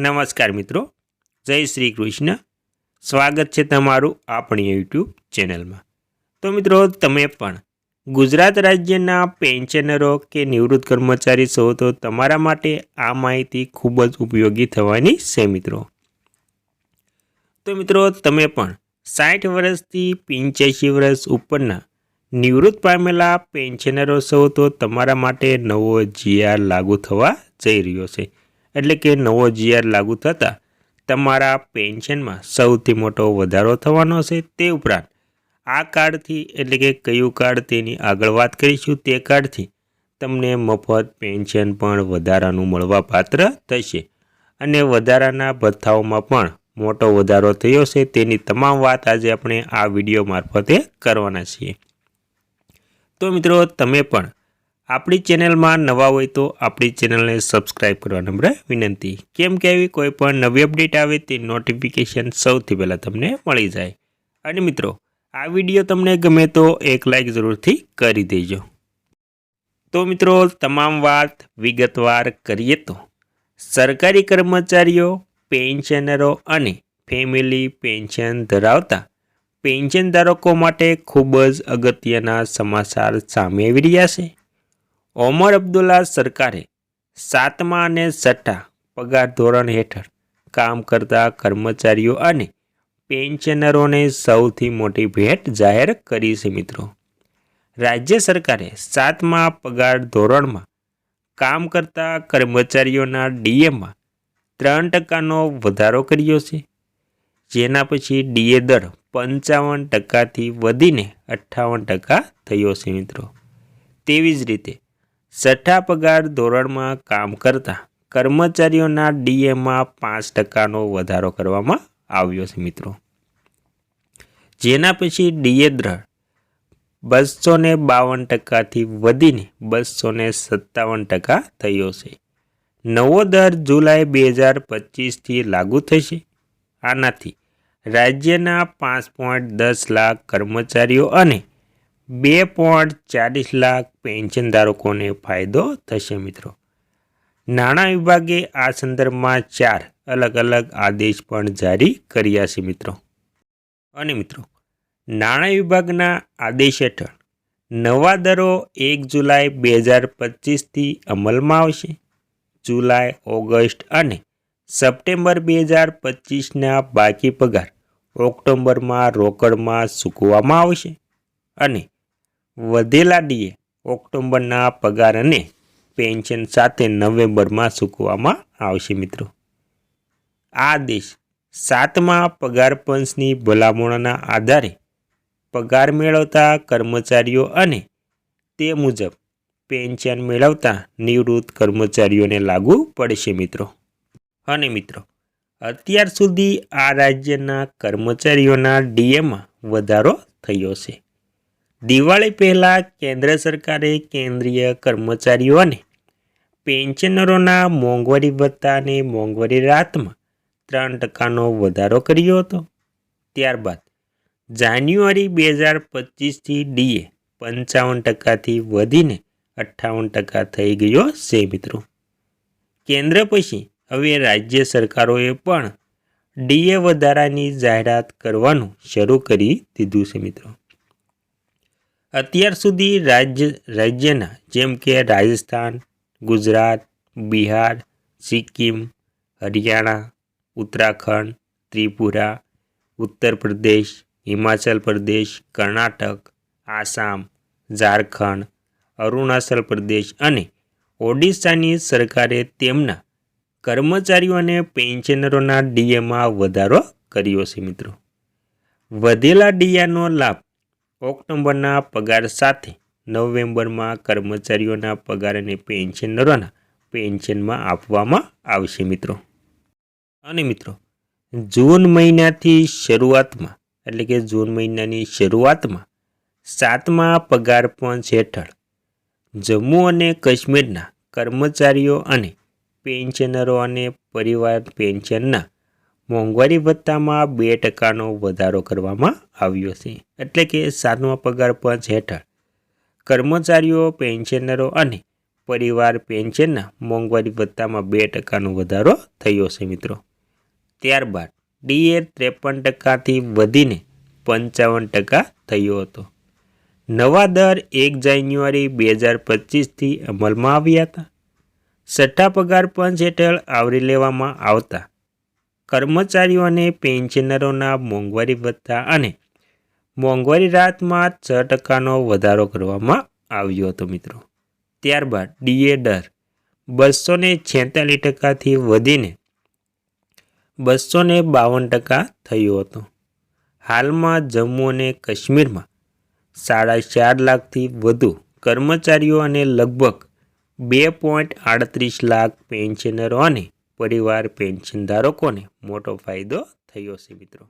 નમસ્કાર મિત્રો. જય શ્રી કૃષ્ણ. સ્વાગત છે તમારું આપણી યુટ્યુબ ચેનલમાં. તો મિત્રો, તમે પણ ગુજરાત રાજ્યના પેન્શનરો કે નિવૃત્ત કર્મચારી છો, તો તમારા માટે આ માહિતી ખૂબ જ ઉપયોગી થવાની છે મિત્રો. તો મિત્રો, તમે પણ સાઠ વર્ષથી પંચ્યાસી વર્ષ ઉપરના નિવૃત્ત પામેલા પેન્શનરો છો, તો તમારા માટે નવો જીઆર લાગુ થવા જઈ રહ્યો છે. એટલે કે નવો જીઆર લાગુ થતાં તમારા પેન્શનમાં સૌથી મોટો વધારો થવાનો છે તે ઉપરાંત આ કાર્ડથી એટલે કે કયું કાર્ડ તેની આગળ વાત કરીશું તે કાર્ડથી તમને મફત પેન્શન પણ વધારાનું મળવા પાત્ર થશે. અને વધારાના ભથ્થાઓમાં પણ મોટો વધારો થયો છે તેની તમામ વાત આજે આપણે આ વીડિયો મારફતે કરવાના છીએ. તો મિત્રો, તમે પણ આપણી ચેનલમાં નવા હોય તો આપણી ચેનલને સબસ્ક્રાઈબ કરવા નમ્ર વિનંતી. કેમ કે આવી કોઈ પણ નવી અપડેટ આવે તે નોટિફિકેશન સૌથી પહેલાં તમને મળી જાય. અને મિત્રો, આ વીડિયો તમને ગમે તો એક લાઇક જરૂરથી કરી દેજો. તો મિત્રો, તમામ વાત વિગતવાર કરીએ તો, સરકારી કર્મચારીઓ પેન્શનરો અને ફેમિલી પેન્શન ધરાવતા પેન્શન ધારકો માટે ખૂબ જ અગત્યના સમાચાર સામે આવી રહ્યા છે. ઓમર અબ્દુલ્લા સરકારે સાતમા અને છઠ્ઠા પગાર ધોરણ હેઠળ કામ કરતા કર્મચારીઓ અને પેન્શનરોને સૌથી મોટી ભેટ જાહેર કરી છે મિત્રો. રાજ્ય સરકારે સાતમા પગાર ધોરણમાં કામ કરતા કર્મચારીઓના ડીએમાં ત્રણ ટકાનો વધારો કર્યો છે. જેના પછી ડીએ દર પંચાવન ટકાથી વધીને અઠ્ઠાવન ટકા થયો છે મિત્રો. તેવી જ રીતે છઠ્ઠા પગાર ધોરણમાં કામ કરતા કર્મચારીઓના ડીએમાં પાંચ ટકાનો વધારો કરવામાં આવ્યો છે મિત્રો. જેના પછી ડીએ દર બસો ને બાવન ટકાથી વધીને બસો ને સત્તાવન ટકા થયો છે. નવો દર જુલાઈ બે હજાર પચીસથી લાગુ થશે. આનાથી રાજ્યના પાંચ પોઈન્ટ દસ લાખ કર્મચારીઓ અને બે પોઈન્ટ ચાલીસ લાખ પેન્શન ધારકોને ફાયદો થશે મિત્રો. નાણાં વિભાગે આ સંદર્ભમાં ચાર અલગ અલગ આદેશ પણ જારી કર્યા છે મિત્રો. અને મિત્રો, નાણાં વિભાગના આદેશ હેઠળ નવા દરો એક જુલાઈ બે હજાર પચીસથી અમલમાં આવશે. જુલાઈ, ઓગસ્ટ અને સપ્ટેમ્બર બે હજાર પચીસના બાકી પગાર ઓક્ટોબરમાં રોકડમાં સૂકવવામાં આવશે. અને વધેલા ડીએ ઓક્ટોબરના પગાર અને પેન્શન સાથે નવેમ્બરમાં ચૂકવવામાં આવશે મિત્રો. આ દેશ સાતમા પગાર પંચની ભલામણોના આધારે પગાર મેળવતા કર્મચારીઓ અને તે મુજબ પેન્શન મેળવતા નિવૃત્ત કર્મચારીઓને લાગુ પડશે મિત્રો. અને મિત્રો, અત્યાર સુધી આ રાજ્યના કર્મચારીઓના ડીએમાં વધારો થયો છે. દિવાળી પહેલાં કેન્દ્ર સરકારે કેન્દ્રીય કર્મચારીઓ અને પેન્શનરોના મોંઘવારી ભત્તા અને મોંઘવારી રાતમાં ત્રણ ટકાનો વધારો કર્યો હતો. ત્યારબાદ જાન્યુઆરી બે હજાર પચીસથી ડીએ પંચાવન ટકાથી વધીને અઠ્ઠાવન ટકા થઈ ગયો છે મિત્રો. કેન્દ્ર પછી હવે રાજ્ય સરકારોએ પણ ડીએ વધારાની જાહેરાત કરવાનું શરૂ કરી દીધું છે મિત્રો. અત્યાર સુધી રાજ્ય, રાજ્યના જેમ કે રાજસ્થાન, ગુજરાત, બિહાર, સિક્કિમ, હરિયાણા, ઉત્તરાખંડ, ત્રિપુરા, ઉત્તર પ્રદેશ, હિમાચલ પ્રદેશ, કર્ણાટક, આસામ, ઝારખંડ, અરુણાચલ પ્રદેશ અને ઓડિશાની સરકારે તેમના કર્મચારીઓ અને પેન્શનરોના ડીએમાં વધારો કર્યો છે મિત્રો. વધેલા ડીઆનો લાભ ઓક્ટોબરના પગાર સાથે નવેમ્બરમાં કર્મચારીઓના પગાર અને પેન્શનરોના પેન્શનમાં આપવામાં આવશે મિત્રો. અને મિત્રો, જૂન મહિનાથી શરૂઆતમાં, એટલે કે જૂન મહિનાની શરૂઆતમાં સાતમા પગાર પંચ હેઠળ જમ્મુ અને કાશ્મીરના કર્મચારીઓ અને પેન્શનરો અને પરિવાર પેન્શનના મોંઘવારી ભથ્થામાં બે ટકાનો વધારો કરવામાં આવ્યો છે. એટલે કે સાતમા પગાર પંચ હેઠળ કર્મચારીઓ, પેન્શનરો અને પરિવાર પેન્શનના મોંઘવારી ભથ્થામાં બે ટકાનો વધારો થયો છે મિત્રો. ત્યારબાદ ડીએ ત્રેપન ટકાથી વધીને પંચાવન ટકા થયો હતો. નવા દર એક જાન્યુઆરી બે હજાર પચીસથી અમલમાં આવ્યા હતા. છઠ્ઠા પગાર પંચ હેઠળ આવરી લેવામાં આવતા કર્મચારીઓ અને પેન્શનરોના મોંઘવારી ભથ્થા અને મોંઘવારી રાહતમાં છ ટકાનો વધારો કરવામાં આવ્યો હતો મિત્રો. ત્યારબાદ ડીએ દર બસો ને છેતાલીસ ટકાથી વધીને બસો ને બાવન ટકા થયો હતો. હાલમાં જમ્મુ અને કાશ્મીરમાં સાડા ચાર લાખથી વધુ કર્મચારીઓ અને લગભગ બે પોઈન્ટ આડત્રીસ લાખ પેન્શનરો અને પરિવાર પેન્શન ધારકોને મોટો ફાયદો થયો છે મિત્રો.